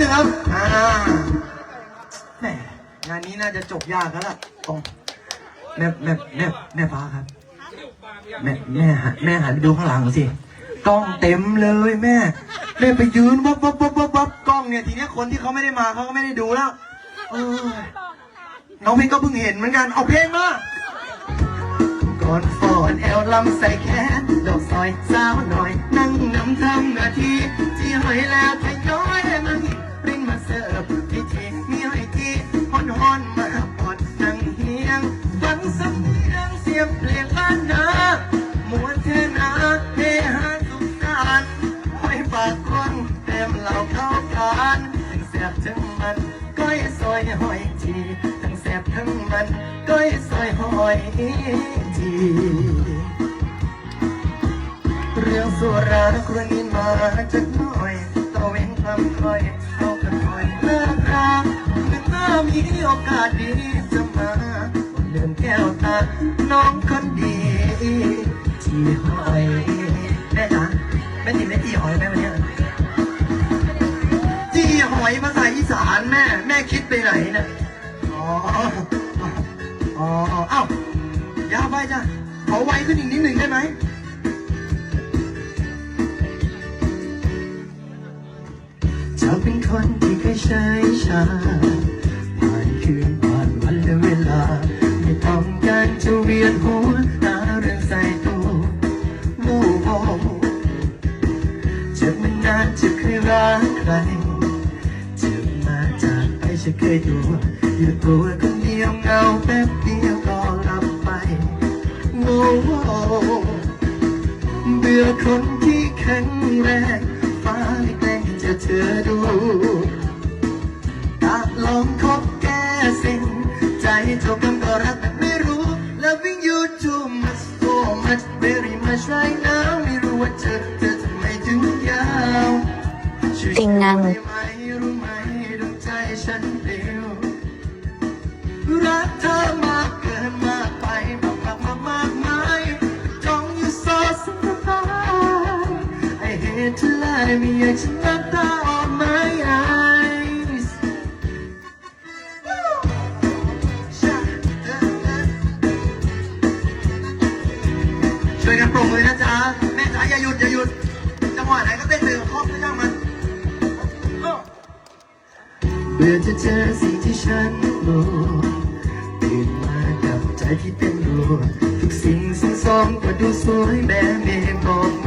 หนึ่งครับ อ่าแหมงานนี้น่าจะจบยากแล้วล่ะตรงแม่แม่แม่แม่ฟ้าครับ แม่แม่หันแม่หันไปดูข้างหลังสิกล้องเต็มเลยแม่แม่ไปยืนวับวับวับวับวับกล้องเนี่ยทีเนี้ยคนที่เขาไม่ได้มาเขาก็ไม่ได้ดูแล้ว เออน้องเพลงก็เพิ่งเห็นเหมือนกันเอาเพลงมาก่อนฟอนแอลลำใส่แขนดอกซอยสาวหน่อย นั่งนำทำหน้าที่ที่หอยแล้วทยอย สำเนียงเสียงเพลงบ้านนามวนเทนาเฮฮาสุขสันต์หอยปากกว้างเต็มเหล่าเข้ากันทั้งแสบทั้งมันก้อยซอยหอยทีทั้งแสบทั้งมันก้อยซอยหอยทีเรื่องสุราครวนินมาจากหน่อยตะเวนคำคอยเข้ากันคอยเลิกราเมื่อหน้ามีโอกาสดีจะมา น้องคนดีที่หอยแม่จ๋าแม่ตีแม่ตีหอยแม่วันเนี้ยจีหอยภาษาอีสานแม่ แม่คิดไปไหนนะอ๋ออ๋อเอ้ายาวไปจ้ะขอไวขึ้นอีกนิดหนึ่งได้ไหมเธอเป็นคนที่เคยใช้ชา ยตัวอยู่ตัวคนเดียวเงาแป๊บเดียวก็หลับไปโอ้เบื่อคนที่แข็งแรงฟ้าไม่แกล้งจอเธอดูกะลองคบแก้สิ่งใจเท่ากันก็รักแบบไม่รู้ Loving you too much so much very much right now ไม่รู้ว่าเธอเธอทำไมถึงยาวจริงนังได้ไหมรู้ไหมดวงใจฉันเดียว รักเธอมากเกินมากไปมากมากมากมากมายจ้องอยู่ซอสน้ำตา I hate to lie ไม่อยากจะน้ำตาออก my eyes ช่วยกันปรบมือนะจ๊ะแม่จ๋าอย่าหยุดอย่าหยุดจังหวะไหนก็เต้นเลยครอบไม่ช่างมันเบื่อจะเจอสิ่งที่ฉันรู้ตื่ ใจที่เป็นรัวทุกสิ่งสิ่งสองก็ดูสวยแบบไม่บอกโม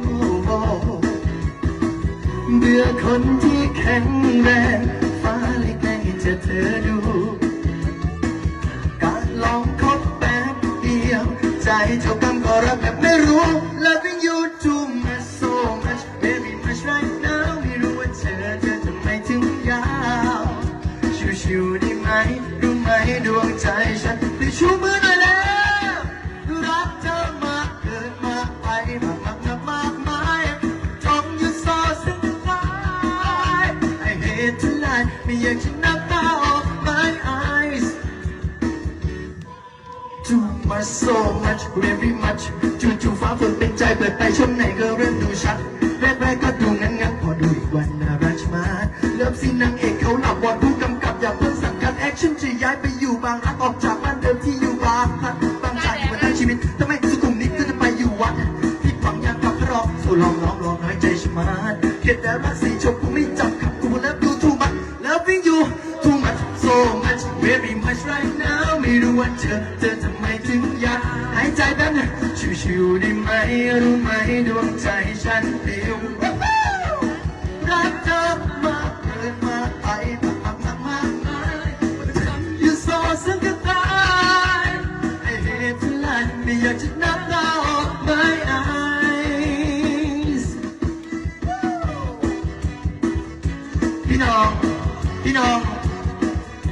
โอ้โหเบื่อคนที่แข็งแรงฟ้าเลยแกล้งจะเธอดู การลองคบแป๊บเดียว ใจเจ้ากรรมก็รักแบบไม่รู้ lie ไม่อยากจะนับตาออก my eyes too much so much very much จู่ๆฟ้าฝนเป็นใจเปิดไปช่วงไหนก็เริ่มดูชัดแรกๆก็ดูงั้นงั้นพอดูอีกวันน่ารักชมาดเลิฟซีนางเอกเขาหลับบอลผู้กำกับอย่าเพิ่งสั่งการแอคชั่นจะย้ายไปอยู่บางรักออกจากบ้านเดิมที่อยู่บางพลัดบางจากอยู่มาทั้งชีวิตทำไมสุขุมนิดก็จะไปอยู่วัดผิดหวังอย่างกับพระรองโซลองร้องร้องน้อยใจชมาดเกลียดแต่รักสีชมพู ว่าเธอเธอทำไมถึงอยากหายใจแบบนั้นชิวๆได้ไหมรู้ไหมดวงใจฉันเดียวรักเธอมากเกินมาไปมากมากมากมายอยู่ซอซึ่งก็ตาย I hate to lie ไม่อยากจะนับตาออก my eyes พี่น้อง พี่น้อง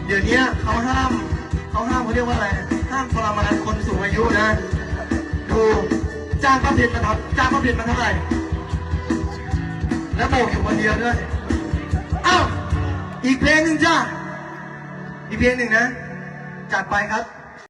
เดี๋ยวนี้เขาห้าม เขาห้ามเขาเรียกว่าอะไร ห้ามทรมานคนสูงอายุนะ ดูจ้างป้าเพียนมาทำจ้างป้าเพียนมาเท่าไหร่แล้วโบกอยู่คนเดียวด้วยอ้าวอีกเพลงหนึ่งจ้าอีกเพลงหนึ่งนะ จัดไปครับ